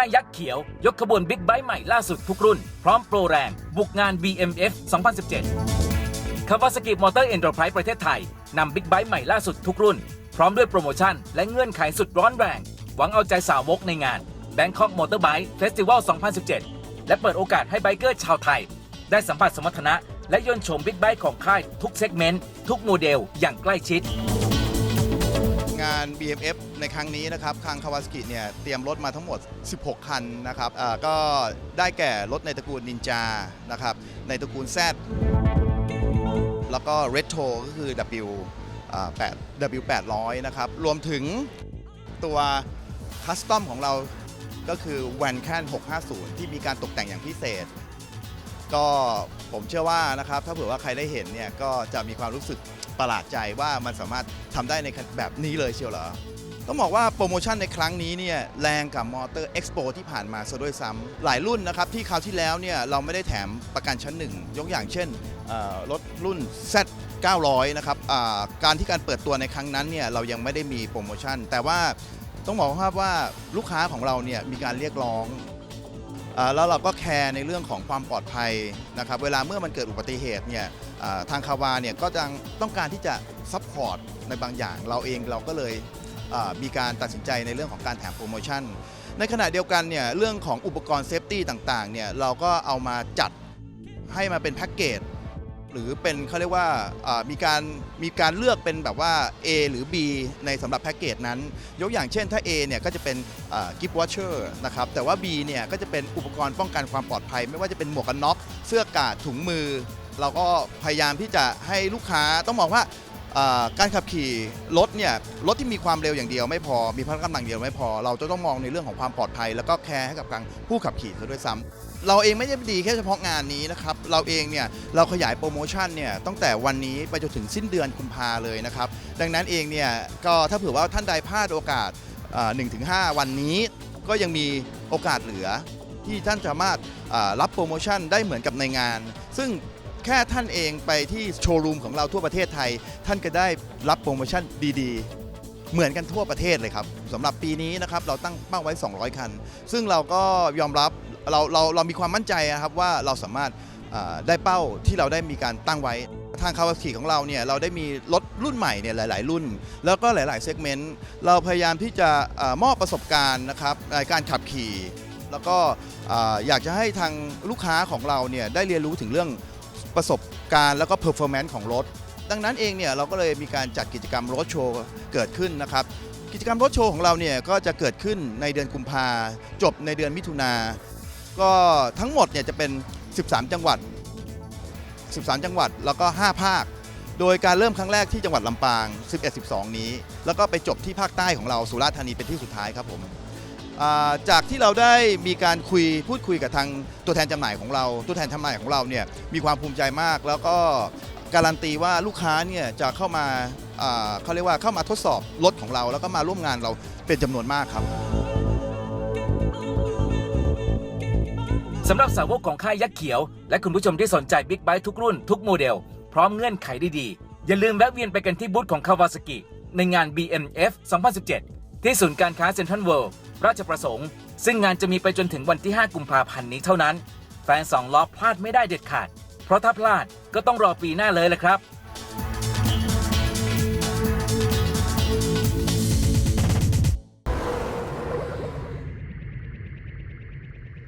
ค่ายยักษ์เขียว ยกขบวนบิ๊กไบค์ใหม่ล่าสุดทุกรุ่น พร้อมโปรแรง บุกงาน BMF 2017 Kawasaki Motor Enterprise ประเทศไทย นำบิ๊กไบค์ใหม่ล่าสุดทุกรุ่น พร้อมด้วยโปรโมชั่น และเงื่อนไขสุดร้อนแรง หวังเอาใจสาวกในงาน Bangkok Motorbike Festival 2017 และเปิดโอกาสให้ไบเกอร์ชาวไทย ได้สัมผัสสมรรถนะ และยนต์โฉมบิ๊กไบค์ของค่ายทุกเซกเมนต์ทุกโมเดลอย่างใกล้ชิด งาน BMF ในครั้งนี้นะครับทางคาวาสกิเนี่ยเตรียมรถมาทั้งหมด 16 คันนะครับก็ได้แก่รถในตระกูลนินจานะครับในตระกูล Z แล้วก็ Retro ก็คือ W 8 W 800นะครับรวมถึงตัวคัสตอมของเราก็คือ w a n c a n 650 ที่มีการตกแต่งอย่างพิเศษ ก็ผมเชื่อว่านะครับถ้าเผื่อว่าใครได้เห็นเนี่ยก็จะมีความรู้สึก ประหลาดใจว่ามันสามารถทำได้ในแบบนี้เลยเชียวเหรอ ต้องบอกว่าโปรโมชั่นในครั้งนี้เนี่ยแรงกับมอเตอร์เอ็กซ์โปที่ผ่านมาซะด้วยซ้ำหลายรุ่นนะครับที่คราวที่แล้วเนี่ยเราไม่ได้แถมประกันชั้นหนึ่งยกอย่างเช่นรถรุ่น Z 900 นะครับการที่การเปิดตัวในครั้งนั้นเนี่ยเรายังไม่ได้มีโปรโมชั่น แต่ว่าต้องบอกครับว่าลูกค้าของเราเนี่ยมีการเรียกร้อง แล้วเราก็แคร์ในเรื่องของความปลอดภัยนะครับเวลาเมื่อมันเกิดอุบัติเหตุเนี่ยทางคาวาเนี่ยก็จะต้องการที่จะซัพพอร์ตในบางอย่าง เราเองเราก็เลยมีการตัดสินใจในเรื่องของการแถมโปรโมชั่น ในขณะเดียวกันเนี่ยเรื่องของอุปกรณ์เซฟตี้ต่างๆเนี่ยเราก็เอามาจัดให้มาเป็นแพ็กเกจ หรือเป็นเขาเรียกว่ามีการมีการเลือกเป็นแบบว่า A หรือ B ในสำหรับแพ็กเกจนั้น ยกอย่างเช่นถ้า A เนี่ยก็จะเป็นกิฟต์วอชเชอร์นะครับแต่ว่า B เนี่ยก็จะเป็นอุปกรณ์ป้องกันความปลอดภัย ไม่ว่าจะเป็นหมวกกันน็อกเสื้อกาดถุงมือ เราก็พยายามที่จะให้ลูกค้าต้องบอกว่า การขับขี่รถเนี่ยรถที่มีความเร็วอย่างเดียวไม่พอมีพละกำลังเดียวไม่พอ เราจะต้องมองในเรื่องของความปลอดภัย แล้วก็แคร์ให้กับการผู้ขับขี่ซะด้วยซ้ำเราเองไม่ได้ดีแค่เฉพาะงานนี้นะครับเราเองเนี่ยเราขยายโปรโมชั่นเนี่ยตั้งแต่วันนี้ไปจนถึงสิ้นเดือนกุมภาเลยนะครับดังนั้นเองเนี่ยก็ถ้าเผื่อว่าท่านใดพลาดโอกาสหนึ่งถึงห้าวันนี้ ก็ยังมีโอกาสเหลือที่ท่านสามารถรับโปรโมชั่นได้เหมือนกับในงาน ซึ่ง แค่ท่านเองไปที่โชว์รูมของเราทั่วประเทศไทย ท่านก็ได้รับโปรโมชั่นดีๆ เหมือนกันทั่วประเทศเลยครับสำหรับปีนี้นะครับเราตั้งเป้าไว้ 200 คัน ซึ่งเราก็ยอมรับเราเราเรามีความมั่นใจนะครับว่าเราสามารถได้เป้าที่เราได้มีการตั้งไว้ ทางคาวากิของเราเนี่ยเราได้มีรถรุ่นใหม่เนี่ยหลาย ๆ รุ่น แล้วก็หลาย ๆ เซกเมนต์เราพยายามที่จะออมอบประสบการณ์นะครับในการขับขี่ แล้วก็อ่าอยากจะให้ทางลูกค้าของเราเนี่ยได้เรียนรู้ถึงเรื่อง ประสบการณ์แล้วก็เพอร์ฟอร์แมนซ์ของรถ ดังนั้นเองเนี่ยเราก็เลยมีการจัดกิจกรรมรถโชว์เกิดขึ้นนะครับ กิจกรรมรถโชว์ของเราเนี่ยก็จะเกิดขึ้นในเดือนกุมภาจบในเดือนมิถุนา ก็ทั้งหมดเนี่ยจะเป็น 13 จังหวัด 13 จังหวัดแล้วก็ 5 ภาค โดยการเริ่มครั้งแรกที่จังหวัดลำปาง 11-12 นี้ แล้วก็ไปจบที่ภาคใต้ของเราสุราษฎร์ธานีเป็นที่สุดท้ายครับผม จากที่เราได้มีการคุยพูดคุยกับทางตัวแทนจำหน่ายของเรา ตัวแทนจำหน่ายของเราเนี่ยมีความภูมิใจมาก แล้วก็การันตีว่าลูกค้าเนี่ยจะเข้ามาเขาเรียกว่าเข้ามาทดสอบรถของเรา แล้วก็มาร่วมงานเราเป็นจำนวนมากครับสำหรับสาวกของค่ายยักษ์เขียว และคุณผู้ชมที่สนใจบิ๊กไบค์ทุกรุ่นทุกโมเดล พร้อมเงื่อนไขดีๆ อย่าลืมแวะเวียนไปกันที่บูธของคาวาสกิในงาน BMF 2017 ที่ศูนย์การค้าเซ็นทรัลเวิลด์ราชประสงค์ ซึ่งงานจะมีไปจนถึงวันที่ 5 กุมภาพันธ์นี้เท่านั้น แฟนสองล้อพลาดไม่ได้เด็ดขาด เพราะถ้าพลาดก็ต้องรอปีหน้าเลยแหละครับ